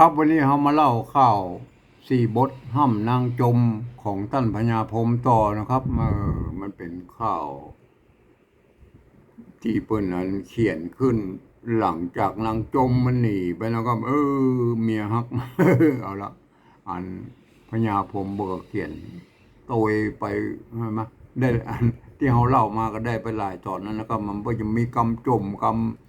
ครับวันนี้เรามาเล่าข่าวสี่บทห้ำนางจมของท่านพญาพรมต่อนะครับเออมันเป็นข่าว ที่เปิ้นนั้นเขียนขึ้น หลังจากนางจมมันหนีไปแล้วก็ เออ เมียฮักเอาละอันพญาพรมเบิกเขียนโตยไปใช่ไหมได้อันที่เขาเล่ามาก็ได้ไปหลายตอนนั้นแล้วก็มันก็จะมีกำจมกำ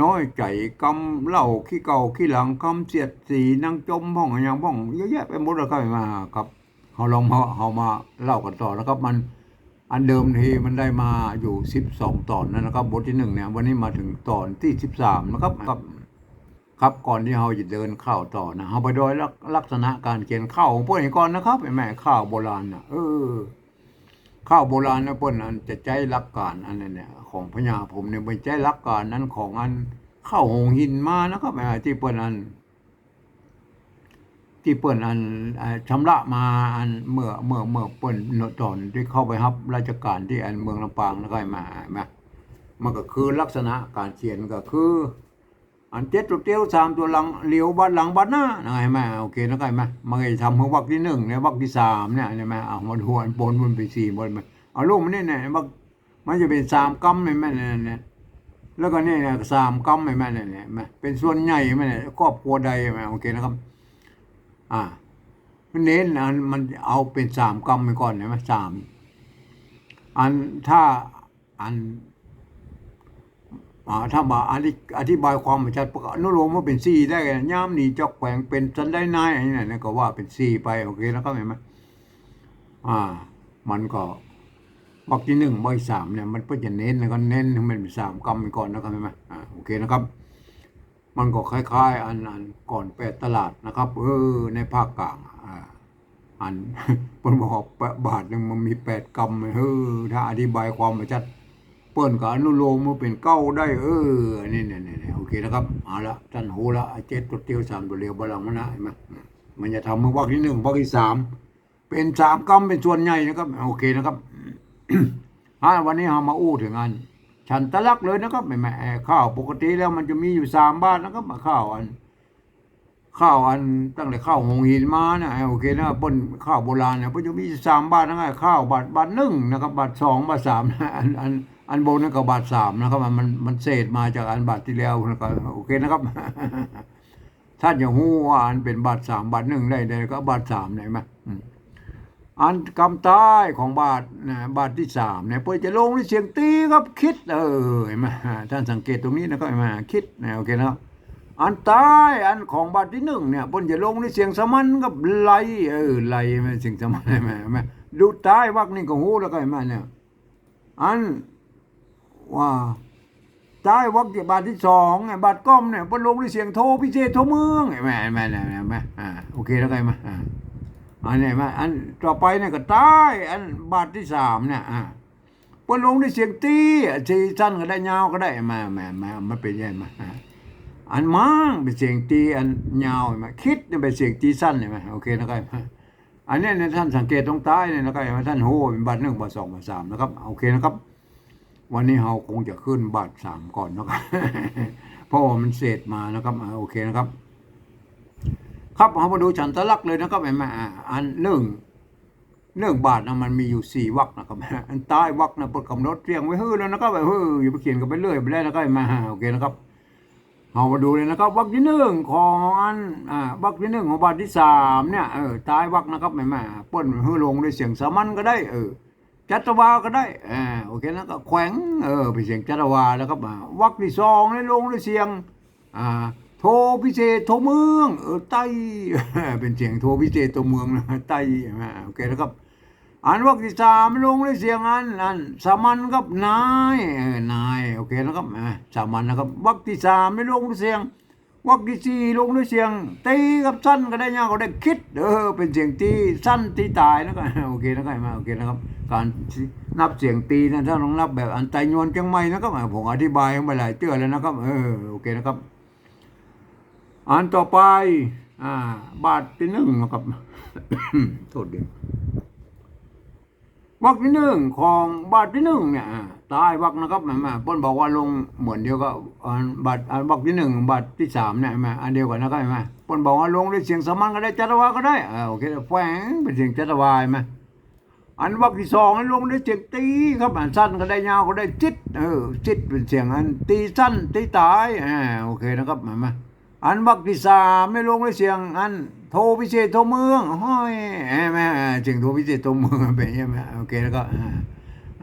น้อยใจกำเหล่าขี้เก่าขี้หลังกำเสียดสีนางจมพ่องอย่างพ่องเยอะแยะไปหมดแล้วครับมาครับเขาลองมาเอามาเล่ากันต่อนะครับ มันอันเดิมทีมันได้มาอยู่สิบสองตอนนั่นนะครับ บทที่หนึ่งเนี่ยวันนี้มาถึงตอนที่สิบสามนะครับครับครับก่อนที่เราจะเดินเข้าต่อนะเราไปดยลักลักษณะการเขียนข้าวของพวกนี้ก่อนนะครับแม่ข้าวโบราณนะเออ ข้าวโบราณนะเปิ้นอันจะใจรักการอันนั้นเนี่ยของพญาผมเนี่ยเป็นใจรักการนั้นของอันข้าวหงหินมานะครับไอ้ที่เปิ้นอัน ที่เปิ้นอันอ่าชำระมาอันเมื่อเมื่อเมื่อเปิ้นนตอนที่เข้าไปรับราชการที่อันเมืองลำปางแล้วก็มามามันก็คือลักษณะการเขียนก็คือ อันเจ็ดตัวเตี้ยวสามตัวหลังเหลียวบัดหลังบัดหน้านะไงแม่โอเคนะไงแม่มันก็จะทำให้วักที่หนึ่งเนี่ยวักที่สามเนี่ยใช่ไหมเอามาทวนปนมันไปสี่บนไปเอาลูกมันนี่เนี่ยวักมันจะเป็นสามกัมใช่ไหมเนี่ยเนี่ยแล้วก็เนี่ยสามกัมใช่ไหมเนี่ยเนี่ยแม่เป็นส่วนใหญ่ไหมเนี่ยครอบครัวใดใช่ไหมโอเคนะครับ อ่ามันเน้นอันมันเอาเป็นสามกัมไปก่อนใช่ไหมสามอันถ้าอัน ถ้ามาอธิบายความชัดประกาศอนุโลมว่าเป็นสี่ได้ไงย่ามหนีจอกแขวงเป็นสันได้นายอะไรนี่นะก็ว่าเป็นสี่ไปโอเคแล้วก็เห็นไหมอ่า มันก็บักที่หนึ่งบักที่สามเนี่ยมันก็จะเน้นแล้วก็เน้นให้มันเป็นสามกรรมก่อนนะครับเห็นไหมอ่าโอเคนะครับ มันก็คล้ายๆ อันอันก่อนแปดตลาดนะครับเออในภาคกลางอ่าอันเพิ่นบอกแปดบาทหนึ่งมันมีแปดกรรมเออถ้าอธิบายความชัด ปิ้นกับอนุโลมมาเป็นเก้าได้ เออนี่นี่นี่นี่โอเคนะครับเอาละท่านโหละเจ็ดตัวเตียวสามตัวเรียวบาลังมันะเห็นไหมมันจะทำให้วักที่หนึ่งวักที่สามเป็นสามกรรมเป็นส่วนใหญ่นะครับ โอเคนะครับวันนี้เรามาอู้ถึงอัน ฉันตะลักเลยนะครับแม่แม่ข้าวปกติแล้วมันจะมีอยู่สามบ้านนะครับข้าวอัน ข้าวอันตั้งแต่ข้าวหงหินมาเนี่ยโอเคนะปนข้าวโบราณเนี่ยมันจะมีสามบ้าทนะครับข้าวบาทบาทหนึ่งนะครับบาทสองบาทสามนะอันอัน อันบนนั่นก็บาทสามนะครับมันมันมันเศษมาจากอันบาทที่แล้วนะครับโอเคนะครับถ้านอย่าหู้ว่าอันเป็นบาทสามบาทหนึ่งได้ได้ก็บาทสามได้ไหมอันกำใต้ของบาทนะบาทที่สามเนี่ยเพื่อจะลงในเสียงตีครับคิดเออเห็นไหมท่านสังเกตตรงนี้นะครับเห็นไหมคิดนะโอเคนะครับอันใต้อันของบาทที่หนึ่งเนี่ยเพิ่นจะลงในเสียงสมันกับไหลเออไลแม่เสียงสมันแม่แม่ดูใต้วักนี่ก็ฮู้แล้วก็เห็นไหมเนี่ยอัน ว่าใต้วักที่บาทที่สองบาทก้อมเนี่ยเพิ่นลงในเสียงโทพิเศษโทเมืองเห็นไหมเห็นไหมเนี่ยมอ่าโอเคแล้วไหมอ่าอันนี้เห็นไหมอันต่อไปเนี่ยก็ใต้อันบาทที่สามเนี่ยอ่าเพิ่นลงในเสียงตีทีสั้นก็ได้ยาวก็ได้มามามามันเป็นยังไงมาอันมั่งเป็นเสียงตีอันยาวเห็นไหมคิดเนี่ยเป็นเสียงตีสั้นเห็นไหมโอเคนะครับอันเนี้ยเนี่ยท่านสังเกตตรงใต้เนี่ยนะครับเห็ท่านโหเป็นบาทหนึ่งบาทสองบาทสามนะครับโอเคนะครับ วันนี้เราคงจะขึ้นบาทสามก่อนนะครับเพราะว่ามันเศษมานะครับโอเคนะครับ ครับเรามาดูฉันตะลักษ์เลยนะครับเห็นไหมอ่าอันหนึ่องหนึ่องบาทนะมันมีอยู่สี่วรรคนะครับอันใต้วรรคนะเปิดกำหนดเรียงไว้เฮ้อแล้วนะครับเฮ้ออย่าไปเขียนกันไปเรื่อยไปแล้วนะครับมาโอเคนะครับเอามาดูเลยนะครับวรรคที่หนึ่งของอันอ่าวรรคที่หนึ่งของบาทที่สามเนี่ยเออท้ายวรรคนะครับแม่แม่เปิ้นฮือลงด้วยเสียงสามัญก็ได้เออ จัตวาก็ได้อ่าโอเคนะก็แขวงเออเป็นเสียงจัตวาแล้วครับอ่าวรรคที่สองนี่ลงด้วยเสียงอ่าโทพิเศษโทเมืองเออไตเป็นเสียงโทพิเศษโทเมืองนะไต้อ่าโอเคนะครับอันวรรคที่สามลงด้วยเสียงอันอันสามัญกับนายเออนายโอเคนะครับอ่าสามัญนะครับวรรคที่สามไม่ลงด้วยเสียง วรรคที่สี่ลงด้วยเสียงตีกับสั้นก็ได้ยาวก็ได้คิดเออเป็นเสียงตีสั้นตีตายนะครับโอเคนะครับมาโอเคนะครับ การนับเสียงตีนะถ้าลองนับแบบอันไตยวนจังไม่นะครับผมอธิบายไปหลายเจือแล้วนะครับ เออโอเคนะครับ อันต่อไป อ่า บาทที่หนึ่งนะครับโทษดี วักที่หนึ่งของบาทที่หนึ่งเนี่ยตายวักนะครับแม่แมาป้นบอกว่าลงเหมือนเดียวก็อันบาทอันวักที่หนึ่งบาทที่สามเนี่ยแม่อันเดียวกันนะครับแม่ป้นบอกว่าลงด้วยเสียงสมัญก็ได้จัตวาก็ได้อ่าโอเคแฝงเป็นเสียงจัตวาใช่ไหมอันวักที่สองลงด้วยเสียงตีครับอันสั้นก็ได้ยาวก็ได้จิตเออจิตเป็นเสียงอันตีสั้นตีตายอ่าโอเคนะครับแม่แมาอันวักที่สามไม่ลงด้วยเสียงอัน โทพิเศษโทเมืองห้อยแม่เสียงโทพิเศษโทเมืองเป็นใช่ไหมโอเคแล้วก็อ่า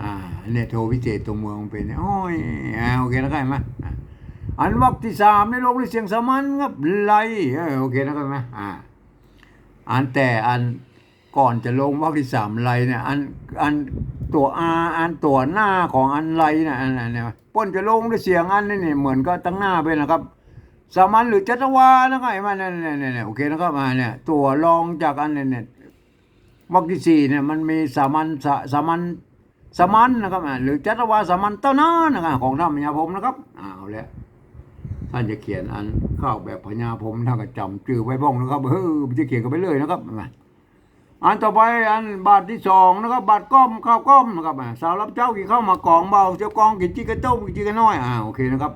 อ่าเนี่ยโทวิเศษตัวเมืองเป็นโอ้ยอ่าโอเคแล้วกันไหมอันวักที่สามในโลกในเสียงสมัญครับไลโอเคแล้วกันไหมอ่าอันแต่อันก่อนจะลงวักที่สามไลเนี่ยอันอันตัวอาอันตัวหน้าของอันไลเนี่ยอันอันเนี่ยป้นจะลงด้วยเสียงอันนี่เนี่ยเหมือนก็ตั้งหน้าไปนะครับ สามัญหรือจัตวานะครับไอ้มันเนี่ยเนี่ยเนี่ยโอเคนะครับมาเนี่ยตัวรองจากอันเนี่ยเนี่ยวรรคที่สี่เนี่ยมันมีสามัญสาสามัญสามัญนะครับอ่าหรือจัตวาสามัญเต้านั้นนะครับของท่านพญาพรมนะครับอ่าเอาแล้วท่านจะเขียนอันเข้าแบบพญาพรมท่านก็จำจื่อไว้บ้องนะครับเฮ้ยมันจะเขียนกันไปเลยนะครับมาอันต่อไปอันบาทที่สองนะครับบาทก้อมข้าวก้อมนะครับอ่าสาวรับเจ้ากี่เข้ามากองเบาเจ้ากองกี่จีกระโต้กี่จีกระน้อยอ่าโอเคนะครับ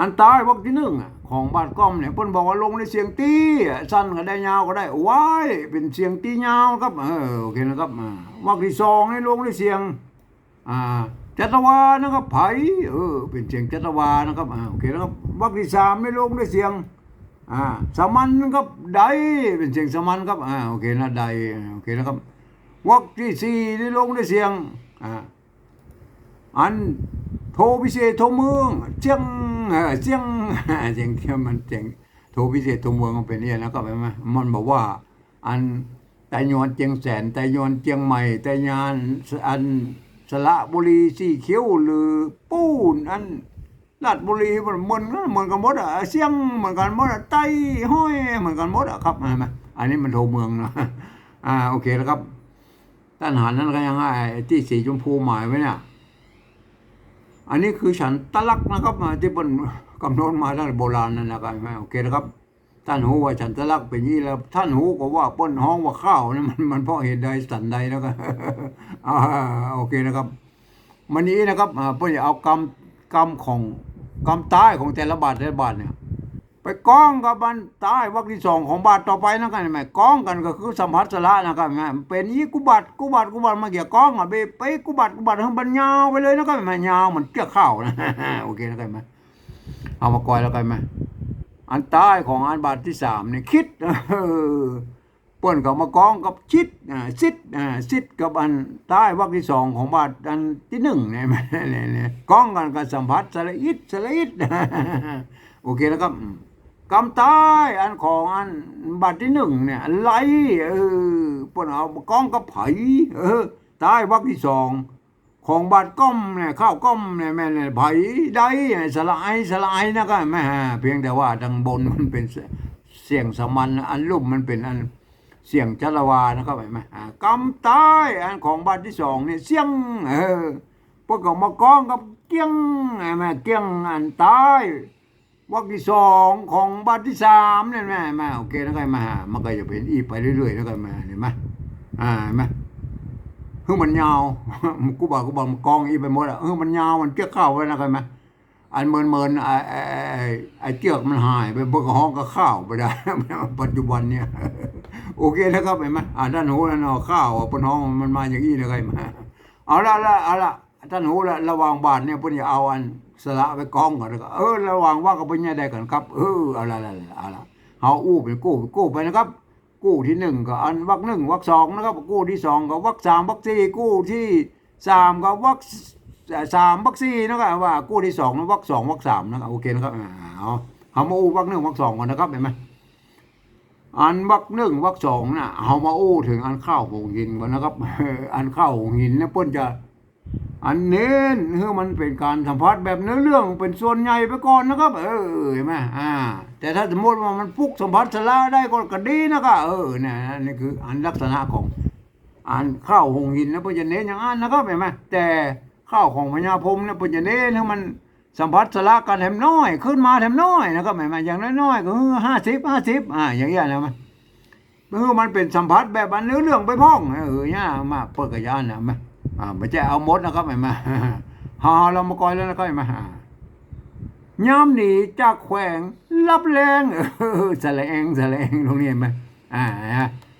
อันตายวรรคที่หนึ่งอะของบ้านก้อมเนี่ยเพิ่นบอกว่าลงในเสียงตีสั้นก็ได้ยาวก็ได้ว้ายเป็นเสียงตียาวครับ เออโอเคนะครับอ่าวรรคที่สองนี่ลงในเสียงอ่าจัตวานะครับไผเออเป็นเสียงจัตวานะครับอ่าโอเคนะครับวรรคที่สามนี่ลงในเสียงอ่าสามัญนะครับใดเป็นเสียงสามัญครับอ่าโอเคนะใดโอเคนะครับวรรคที่สี่นี่ลงในเสียงอ่าอัน โทรพิเศษโทรเมืองเจียงเออเจียงเจียงเทียมมันเจียงโทรพิเศษโทรเมืองมันเป็นเนี่ยนะครับเห็ไหมมันบอกว่า อันไตยอนเจียงแสนไตยอนเจียงใหม่ไตยานอันสระบุรีสีเขียวหรือปูนอันลาดบุรีมันเหมือนเหมือนกันหมดอะเสียงเหมือนกันหมดอะไตห้อยเหมือนกันหมดอะครับเห็นไหมอันนี้มันโทรเมืองนะอ่าโอเคแล้วครับ ท่านหันนั่นก็ยังไงที่สีชมพูหมายไว้เนี่ย อันนี้คือฉันตะลักนะครับมาที่บนกำหนดมาตั้งแต่โบราณนั่นนะครับโอเคนะครับท่านหูว่าฉันตะลักเป็นยี่แล้วท่านหูก็ว่าป้นห้องว่าข้าวนี่มันมันเพราะเหตุใดสันใดแล้วก็โอเคนะครับวันนี้นะครับเพื่อจะเอากรรมกรรมของกรรมตายของแต่ละบาทแต่ละบาทเนี่ย ไปกองกับมันตายวรรคที่สองของบาทต่อไปนะกันไหมกองกันก็คือสัมผัสสละนะครับแม่เป็นยี่กุบัตกุบัตกุบัตมาเกี่ยวกองอะไปไปกุบัตกุบัตให้มันยาวไปเลยนะครับแม่ยาวเหมือนเกี่ยข้าวนะโอเคนะกันไหมเอามากอยแล้วกันไหมอันตายของอันบาทที่สามเนี่ยคิดเออป่นกับมากองกับชิดอ่าซิดอ่าซิดกับอันใต้วรรคที่สองของบาทอันที่หนึ่งเนี่ยเนี่ยเนี่ยกองกันกับสัมผัสสละอิดสละอิดโอเคแล้วครับ กำตายอันของอันบัตรที่หนึ่งเนี่ยไหลเออปนเอากล้องกับไผเออตายวักที่สองของบัตรก้มเนี่ยข้าวก้มเนี่ยแม่เนี่ยไผได้สลายสลายนะก็แม่เพียงแต่ว่าทางบนมันเป็นเสียงสมัญอันลุ่มมันเป็นอันเสียงจรวานะครับเห็นไหมกำตายอันของบัตรที่สองเนี่ยเสียงเออพวกก็มากองกับเกี้ยงแม่เกี้ยงอันตาย วรรคที่สองของบัตรที่สามเนี่ยแม่แม่โอเคนะใครมา มันก็จะเป็นอีไปเรื่อยๆนะใครมาเห็นไหมอ่าเห็นไหมเฮ้ยมันยาวกูบอกกูบอกมันกองอีไปหมดอะเฮ้ยมันยาวมันเกี้ยเข้าไว้นะใครมาอันเมินเมินไอ้ไอ้ไอ้ไอ้เจือกมันหายไปเบิกห้องก็ข้าวไปได้ปัจจุบันเนี่ยโอเคนะครับเห็นไหมอ่าด้านหูแล้วนาะข้าวอะบนห้องมันมาอย่างนี้นะใครมาเอาละละเอาละท่านหูละระวังบาทเนี่ยพิ่นจะเอาอัน สละไปกองก่อนแล้วก็เออระวังว่ากับเพิ่นยังได้กันครับ เออเอาละละเอาละเอาอู้ไปกู้กู้ไปนะครับ กู้ที่หนึ่งก็อันวักหนึ่งวักสองนะครับ กู้ที่สองก็วักสามวักสี่กู้ที่สามก็วักสามวักสี่นะครับว่า กู้ที่สองวักสองวักสามนะครับโอเคนะครับเอาเอามาอู้วักหนึ่งวักสองก่อนนะครับเห็นไหมอันวักหนึ่งวักสองน่ะเอามาอู้ถึงอันข้าวหงหินก่อนนะครับ อันข้าวหงหินเนี่ยเปิ้นจะ อันเน้นคือมันเป็นการสัมผัสแบบเนื้อเรื่องเป็นส่วนใหญ่ไปก่อนนะครับ เออเห็นไหมอ่า แต่ถ้าสมมติว่ามันฟุกสัมผัสสละได้ก็ก็ดีนะครับเออเนี่ยนี่คืออันลักษณะของอันข้าวหงหินนะเพิ่นจะเน้นอย่างนั้นนะครับเห็นไหมแต่ข้าวของพญาพรมเนี่ยเพิ่นจะเน้นให้มันสัมผัสสละกันแถมน้อย ขึ้นมาแถมน้อยนะครับเห็นไหมอย่างน้อยๆก็คือห้าสิบห้าสิบอ่าอย่างเงี้ยนะมั้ยเมื่อมันเป็นสัมผัสแบบอันเนื้อเรื่องไปพ้องเออเนี่ยมาเปิดกระยานนะมาอ่า ไม่ใช่เอามดนะครับไอ้มาฮาเรามากอยแล้วนะครับไอ้มาย้ำหนีจากแขวงรับแรงเออสะแลงสะแลงตรงนี้ไหมอ่า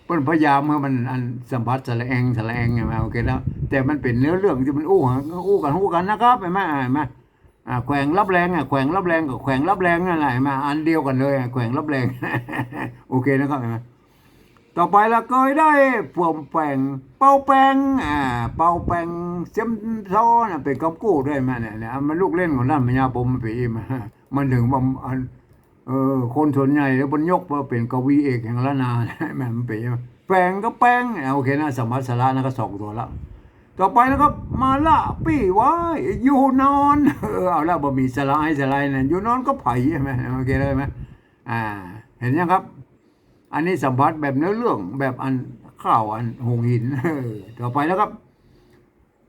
เปิ้นพยายามเมื่อมันอันสัมผัสสะแลงสะแลงไงมาโอเคแล้ว แต่มันเป็นเนื้อเรื่องที่มันอู้หาอู้กันอู้กันนะครับไอ้มาไอ้มาอ่าแขวงรับแรงอะแขวงรับแรงกับแขวงรับแรงนั่นแหละมาอันเดียวกันเลยแขวงรับแรงโอเคนะครับเห็นไหม ต่อไปละเคยได้พวมแปงเป่าแปงอ่าเป่าแปงเสียมซ้อน่ะเป็นกำกู้ด้วยมเนี่ยเนี่ยมันลูกเล่นของนั่นมันยาปมปีมามันถึงว่าอันเออคนส่วนใหญ่แล้วบนยกว่าเป็นกวีเอกแห่งละนาแม่มันปีแปงก็แปงอะโอเคนะสมัติสาระนะก็สองตัวละต่อไปนะครับมาละปี้ไว้อยู่นอนเออเอาละบ่มีสลายสลายนั่นอยู่นอนก็ไผ่ใช่ไหมโอเคเลยไหมอ่า เห็นยังครับ อันนี้สัมผัสแบบเนื้อเรื่องแบบอันข้าวอันหงหินต่อไปแล้วครับ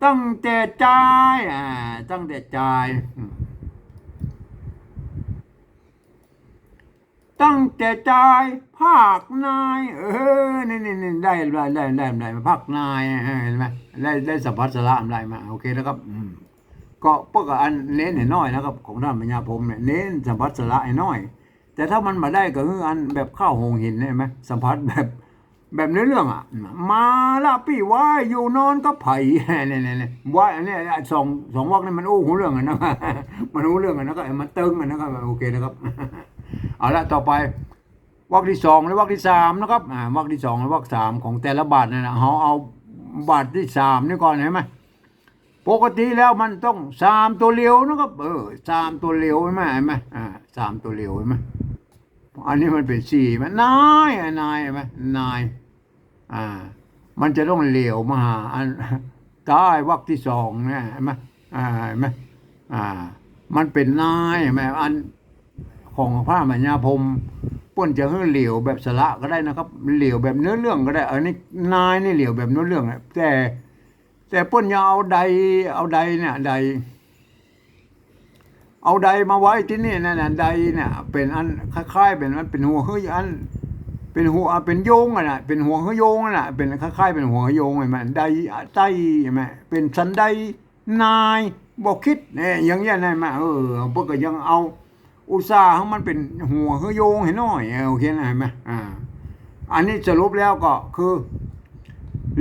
ตั้งแต่ใจายอ่าตั้งแต่ใจายตั้งแต่ใจายภาคนาย เออนี่นี่นี่ได้ได้ได้ได้ได้มาภาคนายเห็นไหมได้ได้สัมผัสสระอะไรมาโอเคนะครับก็พวกอันเน้นให้น้อยนะครับ ของท่านปัญญาพรมเนี่ยเน้นสัมผัสสระหน้อย แต่ถ้ามันมาได้ก็คืออันแบบข้าวหงหินเนี่ไหมสัมผัสแบบแบบเนื้อเรื่องอะ มาละพี่ว่าอยู่นอนก็ไผ่เนี่ยเนี่ยเนี่ยว่าอันเนี้ยสองสองวักนี่มันโอ้หูเรื่องอะนะมันรู้เรื่องอะนะก็มันตึงอะนะครับโอเคนะครับเอาละต่อไปวรรคที่สองและวรรคที่สามนะครับอ่าวรรคที่สองและวรรคสามของแต่ละบาทเนี่ยนะเขาเอาบาทที่สามนี่ก่อนเห็นไหมปกติแล้วมันต้องสามตัวเลี้ยวนะครับเออสามตัวเลี้ยวเห็นไหมเห็นไหมอ่าสามตัวเลี้ยวเห็นไหม อันนี้มันเป็นสี่มันนายอะนายไหมนาย อ่า มันจะต้องเหลียวมาหาอันใต้วรรคที่สองเนี่ยเห็นไหมอ่าเห็นไหมอ่า มันเป็นนายไหมอันของพระมัญญาพรมป้นจะให้เหลียวแบบสระก็ได้นะครับเหลียวแบบเนื้อเรื่องก็ได้ อันนี้นายนี่เหลียวแบบเนื้อเรื่องแต่แต่ป้นอยาเอาใดเอาใดเนี่ยใด เอาใดมาไว้ที่นี่นั่นน่ะใดเนี่ยเป็นอันคล้ายๆเป็นมันเป็นหัวเฮ้ยอัน เป็นหัวเป็นโยงอะนะเป็นหัวเฮ้ยโยงอะนะเป็นคล้ายๆเป็นหัวโยงไอ้มันใดใต้ใช่ไหมเป็นสันใดนายบอกคิดเนี่ยอย่างเงี้ยนะมาเออพวกก็ยังเอาอุตสาห์ให้มันเป็นหัวเฮ้ยโยงให้หน่อยโอเคนะเห็นไหมอ่าอันนี้สรุปแล้วก็คือ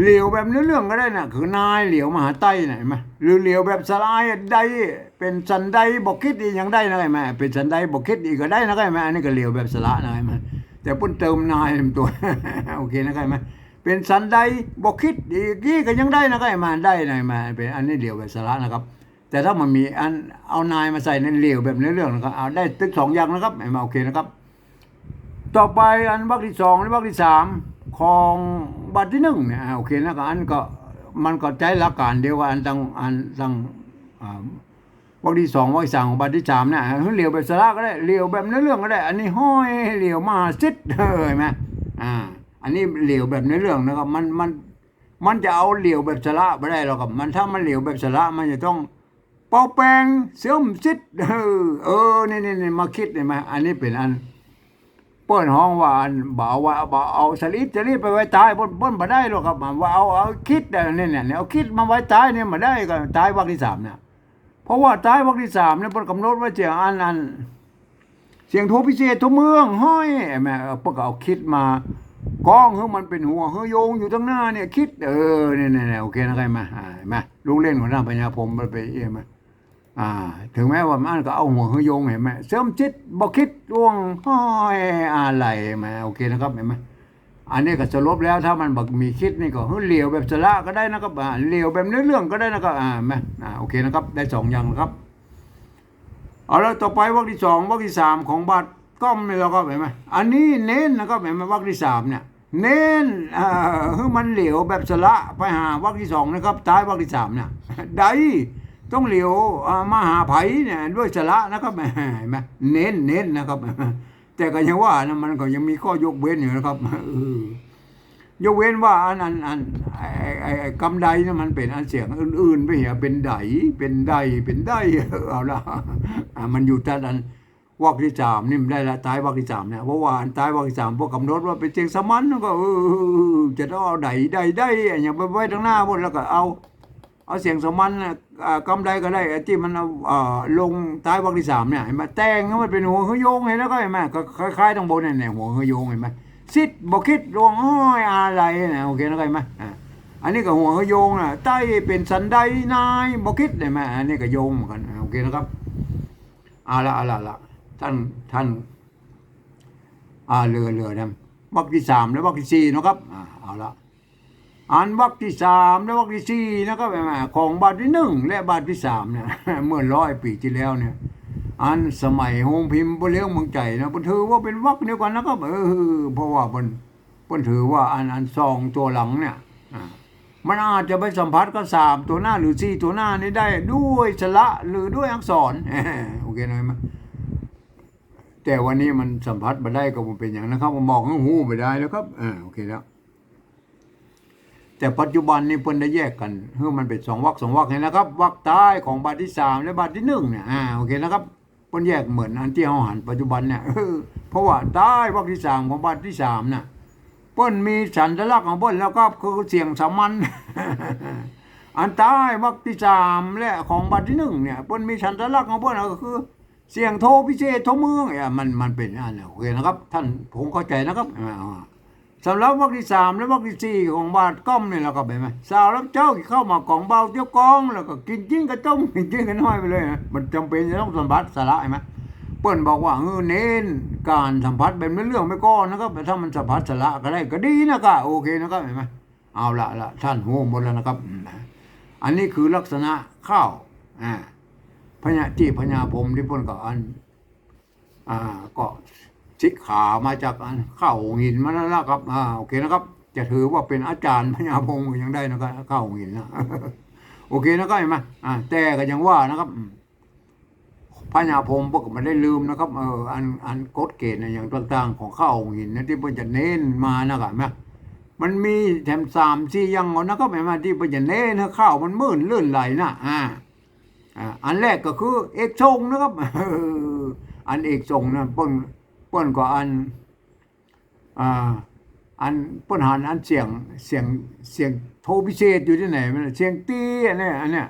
เหลียวแบบเรื่องก็ได้นะคือนายเหลียวมหาไต้นะเห็นไหมหรือเหลียวแบบสลายได้ เป็นสันไดบอกคิดอีกยังได้นะเห็นไหมเป็นสันไดบอกคิดอีกก็ได้นะเห็นไหมอันนี้ก็เหลียวแบบสละนะเห็นไหมแต่ปุ่นเติมนายเต็มตัวโอเคนะเห็นไหมเป็นสันไดบอกคิดอีกี่ก็ยังได้นะเห็นไหมได้นะเห็นไหมเป็นอันนี้เหลียวแบบสละนะครับ แต่ถ้ามันมีอันเอานายมาใส่ในเหลียวแบบเนื้เรื่องนะครับเอาได้ตึกสองอย่างนะครับไอ้มาโอเคนะครับ ต่อไปอันวรรคที่สองและวรรคที่สามของบัตรที่หนึ่งเนี่ยโอเคนะครับอันก็มันก็ใจหลักการเดียวกับอันตั้งอันตั้งอ่า วรรคที่สองวรรคสามของบัตรที่สามเนี่ยเหลวแบบสระก็ได้เหลวแบบเนื้อเรื่องก็ได้ อันนี้ห้อยเหลวมาซิดเห็นไหมอ่า อันนี้เหลวแบบเนื้อเรื่องนะครับ มันมันมันจะเอาเหลวแบบสระไม่ได้หรอกครับ มันถ้ามันเหลวแบบสระมันจะต้องเป่าแปงเสื่อมซิดเออเออนี่นี่นี่มาคิดเลยมาอันนี้เป็นอันเปิ้นห้องว่าอันบ่าว่าบ่าเอาสลิดสลิดไปไว้ตายเปิ้นเปิ้นบ่ได้หรอกครับว่าเอาเอาคิดเนี่ยเนี่ยเอาคิดมาไว้ตายเนี่ยมาได้ก็ตายวรรคที่สามเนี่ย เพราะว่าตายวรรคที่สามเนี่ยปิ้นกำหนดไว้เจียงอันอันเสียงโทพิเศษทุเมืองห้อยแม่ปิ้นก็เอาคิดมาก้องเฮ้ยมันเป็นหัวเฮ้ยโยงอยู่ทั้งหน้าเนี่ยคิดเออเนี่ยเนี่ยโอเคนะใครมาอ่ามาลูกเล่นของนางปัญญาพรมมันไปเอ้มาอ่า ถึงแม้ว่ามันก็เอาหัวเฮยโยงเห็นไหมเสริมจิตบอกคิดร่วงห้อยอะไรมาโอเคนะครับเห็นไหม อันนี้ก็สรุปแล้วถ้ามันบอกมีคิดนี่ก็เหลียวแบบสละก็ได้นะครับเหลียวแบบเนื้อเรื่องก็ได้นะครับอ่าไหมอ่าโอเคนะครับ ได้สองอย่างนะครับเอาแล้วต่อไปวรรคที่สองวรรคที่สามของบัตรก้อมนี่เราก็เห็นไหมอันนี้เน้นนะครับเห็นไหมวรรคที่สามเนี่ยเน้นอ่าเฮ้ยมันเหลียวแบบสละไปหาวรรคที่สองนะครับท้ายวรรคที่สามเนี่ยได้ต้องเหลียวมาหาไผ่เนี่ยด้วยสละนะครับเห็นไหมเน้นเน้นนะครับ แต่ก็ยังว่านะมันก็ยังมีข้อยกเว้นอยู่นะครับเออยกเว้นว่าอันอันอันไอ้ไอ้กำไดนี่มันเป็นอันเสียงอื่นๆไปเหียเป็นไดเป็นไดเป็นไดเอาละอ่ามันอยู่แต่อันวักที่สามนี่มันได้ละตายวักที่สามเนี่ยเพราะว่าอันตายวักที่สามพวกกำหนดว่าเป็นเจียงสมันก็จะต้องเอาใดใดได้อย่างไปไว้ทางหน้าบนแล้วก็เอา เอาเสียงสมันนะอ่ากำใดก็ได้ไอ้ที่มันเอาลงท้ายวักที่สามเนี่ยเห็นไหมแต่งมันเป็นหัวเฮยโยงเห็นแล้วก็เห็นไหมก็คล้ายๆตรงบนเนี่ยเนี่ยหัวเฮยโยงเห็นไหมซิดบอกคิดลวงอ้อยอะไรเนี่ยโอเคแล้วก็เห็นไหมอันนี้ก็หัวเฮยโยงน่ะใต้เป็นสันไดนายบอกคิดเห็นไหมอันนี้ก็โยงเหมือนกันโอเคนะครับเอาละเอาละละท่านท่านอ่าเรือเรือนะวักที่สามและวักที่สี่นะครับอ่าเอาละ อ่านวรรคที่สามและวรรคที่สี่นะครับแม่ของบาทที่หนึ่งและบาทที่สามเนี่ยเมื่อร้อยปีที่แล้วเนี่ยอ่านสมัยโฮงพิมพ์บนเลี้ยงมืองใจนะบนถือว่าเป็นวรรคเดียวกันนะครับเออเพราะว่าบนบนถือว่าอันอันซองตัวหลังเนี่ยมันอาจจะไปสัมผัสกับสามตัวหน้าหรือสี่ตัวหน้านี้ได้ด้วยสระหรือด้วยอักษรโอเคนะไหมแต่วันนี้มันสัมผัสมาได้ก็มันเป็นอย่างนะครับมันมองข้างหูไม่ได้แล้วครับอ่าโอเคแล้ว แต่ปัจจุบันนี่เพิ่นได้แยกกันเฮ้มันเป็นสองวรรคสองวรรคเห็นนะครับวรรคใต้ของบาทที่สามและบาทที่หนึ่งเนี่ยอ่าโอเคนะครับเพิ่นแยกเหมือนอันที่เฮาหันปัจจุบันเนี่ยเพราะว่าใต้วรรคที่สามของบาทที่สามน่ะเพิ่นมีสัญลักษณ์ของเพิ่นแล้วก็คือเสียงสามัญอันใต้วรรคที่สามและของบาทที่หนึ่งเนี่ยเพิ่นมีสัญลักษณ์ของเพิ่นก็คือเสียงโทพิเศษโทเมืองเนี่ยมันมันเป็นอันนั้โอเคนะครับ ท่านผมเข้าใจนะครับอ่า สำหรับวรรคที่สามและวรรคที่สี่ของบาทก้อมเนี่ยเราก็ไปไหมสาวรับเจ้าเข้ามากองเบาเที่ยวกอง แล้วก็กินจิ้นกระต้มกินจิ้นกันน้อยไปเลยนะมันจำเป็นจะต้องสัมผัสสาระใช่ไหมเปิ้นบอกว่าเออเน้นการสัมผัสแบบไม่เรื่องไม่ก้อนนะครับแต่ถ้ามันสัมผัสสาระก็ได้ก็ดีนะครับโอเคนะครับเห็นไหมเอาละละท่านหูหมดแล้วนะครับ อันนี้คือลักษณะข้าวอ่าพญาที่พญาพรมที่เปิ้นก็อันอ่าก็ ชิกขามาจากข้าวหินมาแล้วล่ะครับอ่าโอเคนะครับ จะถือว่าเป็นอาจารย์พญาพงศ์ยังได้นะครับข้าวหินนะโอเคนะครับเห็นไหมอ่าแต่ก็ยังว่านะครับพญาพงศ์พวกก็ไม่ได้ลืมนะครับเอออันอันกฎเกณฑ์อย่างต่างๆ ของข้าวหินนะที่เพิ่นจะเน้นมานะครับนไหมมันมีแถมสามสี่ยังนะครับเห็นไหมที่เพิ่นจะเน้นให้ข้าวมันมื่นลื่นไหลนะอ่าอ่าอันแรกก็คือเอกชงนะครับอันเอกชงนะเปิ้นเป้นก็อันอ่าอันป้นหันอันเสียงเสียงเสียงโทพิเศษอยู่ที่ไหนมันเสียงตีอันเนี้ยอันเนี้ย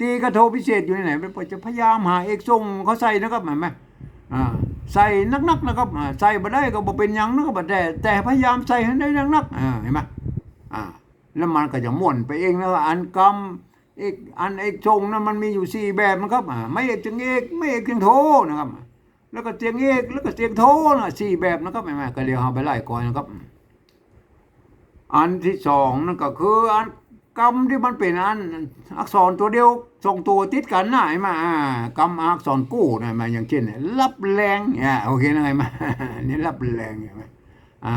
ตีกับโทพิเศษอยู่ที่ไหนมันจะพยายามหาเอกชงเขาใส่นะครับเห็นไหมอ่าใส่นักๆนะครับใส่บ่ได้ก็บ่เป็นยังนะครับแต่แต่พยายามใส่ให้ได้นักๆอ่าเห็นไหมอ่าแล้วมันก็จะม่วนไปเองนะว่าอันกรรมเอกอันเอกชงนั้นมันมีอยู่สี่แบบนะครับไม่เอกจึงเอกไม่เอกจึงโทนะครับ แล้วก็เสียงเอกแล้วก็เสียงโทนะสี่แบบนะครับแม่ๆก็เดี๋ยวเอาไปไล่ก่อนนะครับ อันที่สองนั่นก็คืออันกรรมที่มันเป็นอันอักษรตัวเดียวสองตัวติดกันนะไอ้มากรรมอักษรกู้นะมาอย่างเช่นรับแรงเนี่ยโอเคนะไงมานี่รับแรงใช่ไหมอ่า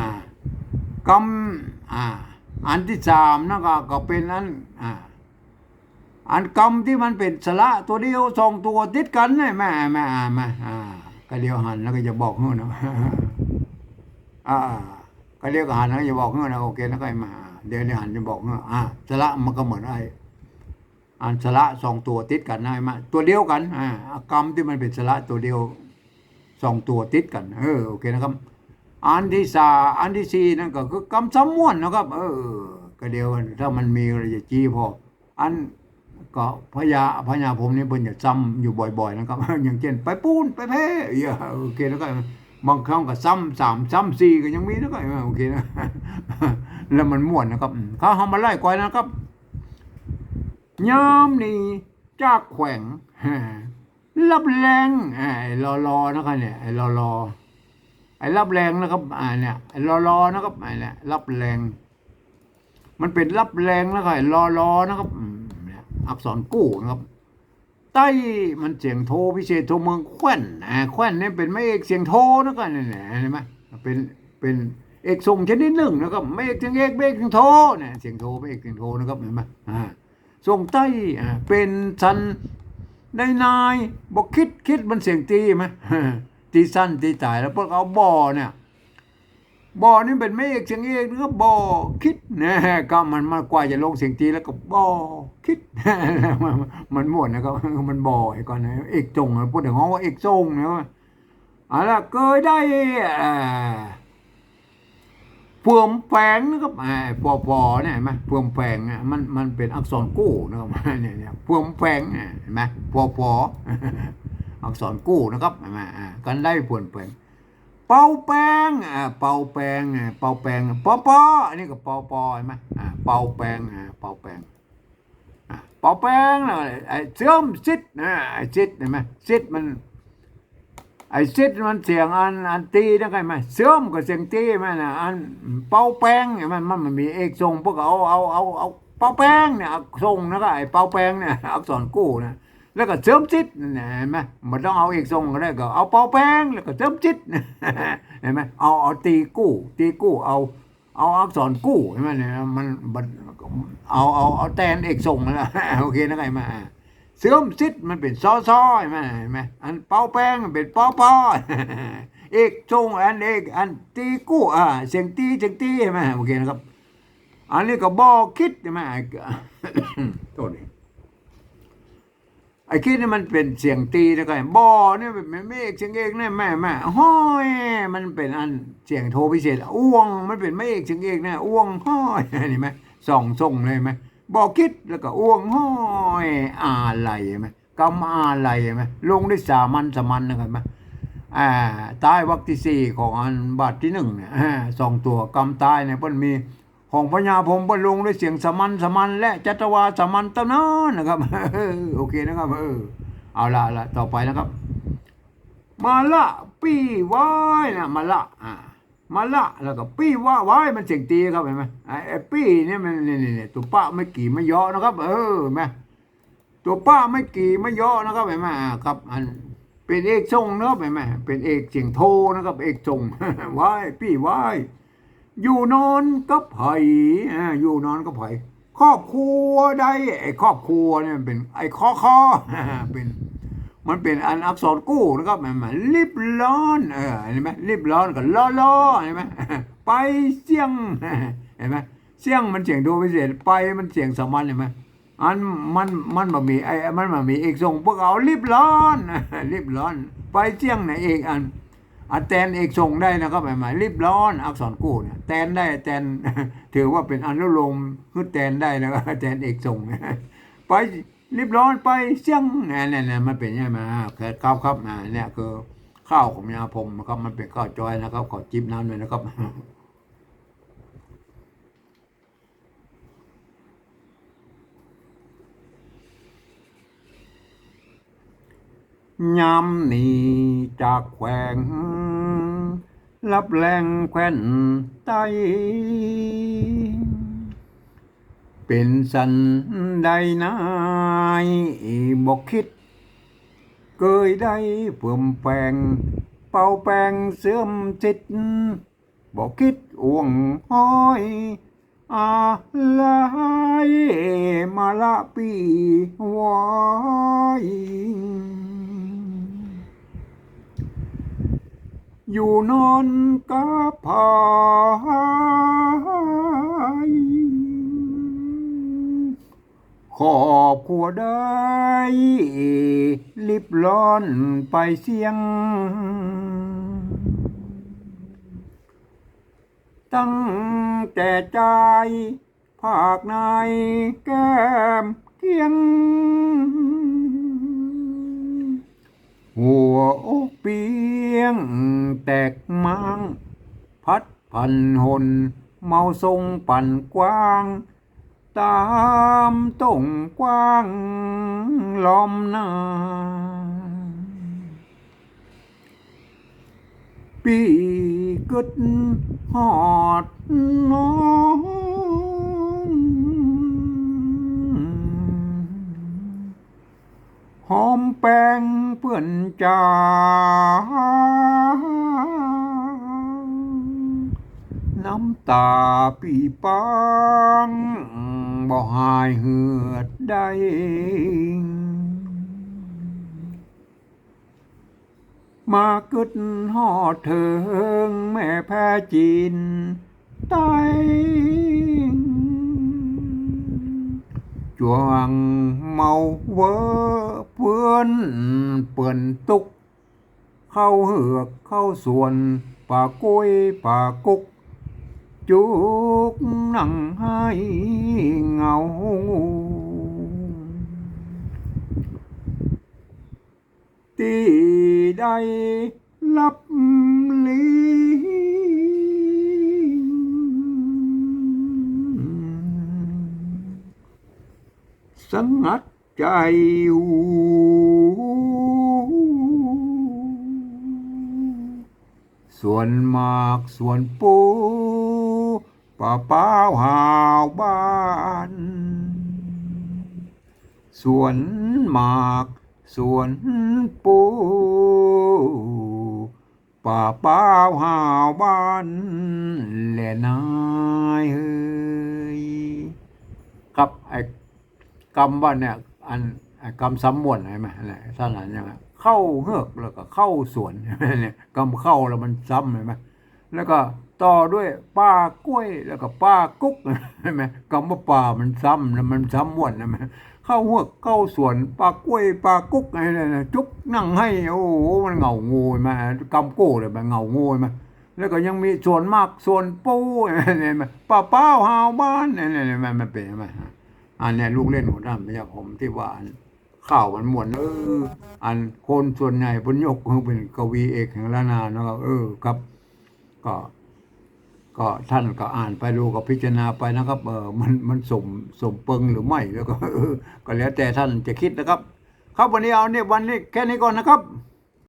กรรมอ่าอันที่สามนั่นก็ก็เป็นอันอ่าอันกรรมที่มันเป็นสระตัวเดียวสองตัวติดกันนี่ยแม่แม่อ่าแม่อ่า ก็เดียวหันแล้วก็จะบอกเฮ้อนะอ่าก็เรียกหันแล้วจะบอกเฮ้อนะโอเคนะก็ให้มา เดี๋ยวเดี๋ยวหันจะบอกเฮ้ออ่าสระมันก็เหมือนไอ้อันสระสองตัวติดกันนะไอ้มาตัวเดียวกัน อ่ากรรมที่มันเป็นสระตัวเดียวสองตัวติดกัน เออโอเคนะครับ อันที่สาอันที่สี่นั่นก็คือกรรมซ้ำม้วนนะครับ เออ ก็เดียวถ้ามันมีอะไรจะจี้พออัน ก็พญาพญาผมนี่เพิ่นจะซ้ำอยู่บ่อย ๆ นะครับ อย่างเช่นไปปูนไปแพ้อย่โอเคแล้วก็บางครั้งก็ซ้ำสามซ้ำสี่ก็ยังมีแล้วก็โอเคนะแล้วมันม่วนนะครับเขาเอามาไล่ก่อยนะครับยามนี้จากแขวงรับแรงไอ้รอรอนะครับเนี่ยไอ้รอรอไอ้รับแรงนะครับอ่าเนี่ยไอ้รอรอนะครับไอ้เนี่ยรับแรง มันเป็นรับแรงแล้วก็ไอ้รอรอนะครับ อักษรกู้นะครับใต้มันเสียงโทพิเศษโทเมืองแคว้นอ่าแคว้นเนี่ยเป็นไม่เอกเสียงโทนะครับเนี่ยเนี่เห็นไหมเป็นเป็นเอกทรงชนิดหนึ่งนะครับไม่เอกเสียงเอกไม่เอกเสียงโทเนี่ยเสียงโทไม่เอกเสียงโทนะครับเห็นไหมอ่าทรงใต้อ่าเป็นสันได้นายบอกคิดคิดมันเสียงตีไหมตีสั้นตีตายแล้วพวกเอาบ่อเนี่ย บอนี่เป็นไม่เอกเสียงเอกนะครับบอคิดนะก็มันมากว่าจะลงเสียงตีแล้วก็บอคิด มันหม่วนะครับมันบอไอ้ก่อนนะเอกจงนะพูดถึงว่าเอกจงนะเอาละเคยได้เพื่อมแฝงนะครับไอ้ปอปอเนี่ยเห็นไหมเพื่อมแฝงมันมันเป็นอักษรกู้นะครับเนี่ยเนี่ยเพื่อมแฝงเห็นไหมปอปออักษรกู้นะครับเห็นไหมกันได้เพื่อนแฝง เป่าแป้งอ่าเป่าแป้งอ่าเป่าแป้งปอปออันนี้ก็ปอปอเห็นไหมอ่าเป่าแป้งอ่าเป่าแป้งอะเป่าแป้งนะไอ้เสื่อมซิดนะไอ้ซิดเห็นไหมซิดมันไอ้ซิดมันเสียงอันอันตีนะไงไหมเสื่อมกับเสียงตีไหมนะอันเป่าแป้งเนี่ยมันมันมันมีเอกทรงพวกเอาเอาเอาเอาเป่าแป้งเนี่ยทรงนะก็ไอ้เป่าแป้งเนี่ยอักษรกู้นะ แล้วก็เสริมจิตเนี่ยเห็นไหมมันต้องเอาเอกทรงก็ได้ก็เอาเป่าแป้งแล้วก็เสริมจิตเห็นไหมเอาเอาตีกู้ ตีกู้ เอาเอาอักษรกู้ใช่ไหมเนี่ยมันมันเอาเอาเอาแตนเอกส่งแล้วโอเคนะไงมาเสื่อมซิดมันเป็นซอซอใช่ไหมเห็นไหมอันเป้าแป้งมันเป็นปอปอเอกส่งอันเอกอันตีกู้อ่าเสียงตีเสียงตีใช่ไหมโอเคนะครับ อันนี้ก็บอกคิดใช่ไหมโทษดิ ไอ้คิดนี่มันเป็นเสียงตีนะไงบอเนี่ยมันไม่เสียงเอกเนี่ยแม่แม่ห้อยมันเป็นอันเสียงโทพิเศษอ้วง มันเป็นไม่เสียงเอกเนี่ยอ้วงห้อยเห็นไหมสองทรงเลยไหมบอคิดแล้วก็อ้วงห้อยอะไรไหมกำอะไรไหมลงด้สามัญสามัญนะครับไหมอ่าใต้วรรคที่สี่ของอันบาทที่หนึ่งเนี่ยสองตัวกำใต้เนี่ยเพิ่นมี ของพญาพรมบรรลงด้วยเสียงสมันสมันและจัตวาสมันตะนานนะครับโอเคนะครับเออเอาละเอาละต่อไปนะครับ มาละปี้วายนะมาละอ่ามาละแล้วก็ปี้ว่าวายมันเสียงตีครับเห็นไหมไอ้ปี้เนี่ยมันนี่นี่นี่ตัวป้าไม่กี่ไม่ย่อนะครับ เออไหมตัวป้าไม่กี่ไม่ย่อนะครับเห็นไหมอ่าครับอันเป็นเอกทรงนะครับเห็นไหมเป็นเอกเสียงโทนะครับ เอกทรงวายปี้วาย อยู่นอนกับไผ่อ่าอยู่นอนกับไผ่ครอบครัวใดไอ้ครอบครัวเนี่ยมันเป็น ไอ้คอคอเป็นมันเป็นอันอักษรกู้นะครับมันมันรีบร้อนเออเห็นไหมรีบร้อนกับล้อล้อเห็นไหมไปเสี่ยงเห็นไหมเสี่ยงมันเสี่ยงโดพิเศษไปมันเสี่ยงสามัญเห็นไหมอันมันมันมามีไอ้มันมามีเอกทรงพวกเอารีบร้อนรีบร้อน ไปเสี่ยงไหนเอกอัน อัแตนเอกส่งได้นะครับหมายหมายรีบร้อนอักษรกู้เนี่ยแตนได้แตนถือว่าเป็นอนุโลมคือแตนได้นะครับแตนเอกส่งไปรีบร้อนไปเสี่ยงเนี่ยเนี่ยเนี่ยมันเป็นยังไงมาเกิดข้าวครับอ่าเนี่ยคือข้าวของยาพรมนะครับมันเป็นข้าวจอยนะครับขอจิ้มน้ำเลยนะครับ ยำนี่จากแขวงรับแรงแควนไตเป็นสันใดนายบอกคิดเกยได้เพิ่มแปลง เป่าแปลงเสื่อมจิตบอกคิดอ่วงห้อยอะไรมาละปีวาย อยู่นอนกับพายขอบครัวได้ ลิบร้อนไปเสียง ตั้งแต่ใจภาคในแก้มเคียง หัวอกเปียงแตกมังพัดพันหนเมาทรงปั่นกว้าง ตามตรงกว้างล้อมหน้าปีกึดหอดน้อง แปงเปื่อนจาน้ำตาปีปังบ่หายเหือดได้มากึดหอดเถิงแม่แพ้จีนไต จวงเมาเวอเปื้อนเปื่อนตุก เข้าเหือกเข้าสวนป่ากล้ยป่ากุก จุกหนังให้เงาตีได้รับลี สังัดใจอยู่ส่วนมากส่วนปูป่าเป้าหาวบ้านส่วนหมากส่วนปูป่าเป้าหาวบ้านและนายเฮ้ยครับไอ้ กำว่าเนี่ยอันไอ้กำซ้ำมวนใช่ไหมอะไรท่านนั้นยังไงเข้าเฮือกแล้วก็เข้าสวนเนี่ยกำเข้าแล้วมันซ้ำใช่ไหมแล้วก็ต่อด้วยป้ากล้วยแล้วก็ป้ากุ๊กใช่ไหมคำว่าป้ามันซ้ำแล้วมันซ้ำมวนใช่ไหมเข้าหัวเข้าสวนป้ากล้วยป้ากุ๊กอะไรนะจุกนั่งให้โอ้โหมันเหงางูมากำโก้เลยมันเหงางูมาแล้วก็ยังมีส่วนมากส่วนปูเนี่ยมาป้าเป้าหาวบ้านเนี่ยเนี่ยมันมันเป็นไหม อันเนี้ยลูกเล่นหัวด้านพยาผมที่ว่าอันข่าวมันมวนเออ อันคนส่วนใหญ่เพนยกเป็นกวีเอกแห่งล้านนาเนาะครับเออครับ ก็ ก็ท่านก็อ่านไปดูก็พิจารณาไปนะครับ เออมันมันสมสมเปิงหรือไม่แล้วก็เออก็แล้วแต่ท่านจะคิดนะครับ ครับวันนี้เอาเนี่ยวันนี้แค่นี้ก่อนนะครับ